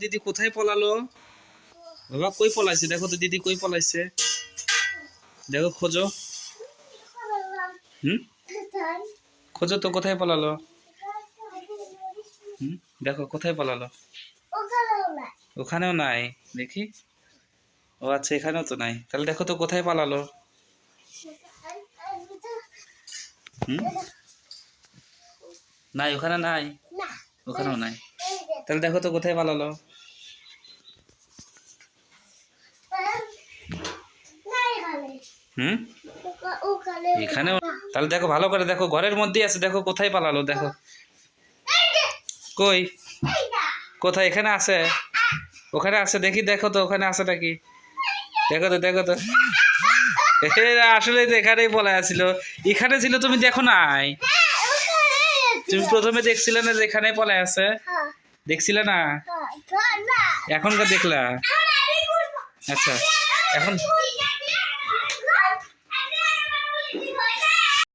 দিদি কোথায় পলালো? বাবা কই পলাইছে? দেখো তো দিদি কই পলাইছে। দেখো খোঁজো। হুম? খোঁজো তো কোথায় পলালো? হুম? দেখো কোথায় পলালো? ওখানেও নাই দেখি। ও আচ্ছা এখানেও তো নাই। তাহলে দেখো তো কোথায় পালালো? হুম? নাই ওখানে নাই? ওখানেও নাই। তাহলে দেখো তো কোথায় পালালো। হুম? এখানেও তাহলে দেখো ভালো করে দেখো ঘরের মধ্যেই আছে দেখো কোথায় পালালো দেখো। কই? কোথায়? এখানে আছে? ওখানে আছে দেখি দেখো তো ওখানে আছে নাকি? দেখো তো দেখো তো। আসলে তো এখানেই বলা আছিল। এখানে ছিল তুমি দেখো নাই। তুমি প্রথমে দেখছিলে না যে এখানে পলায় আছে? দেখছিলে না? এখনকার দেখলা? আচ্ছা এখন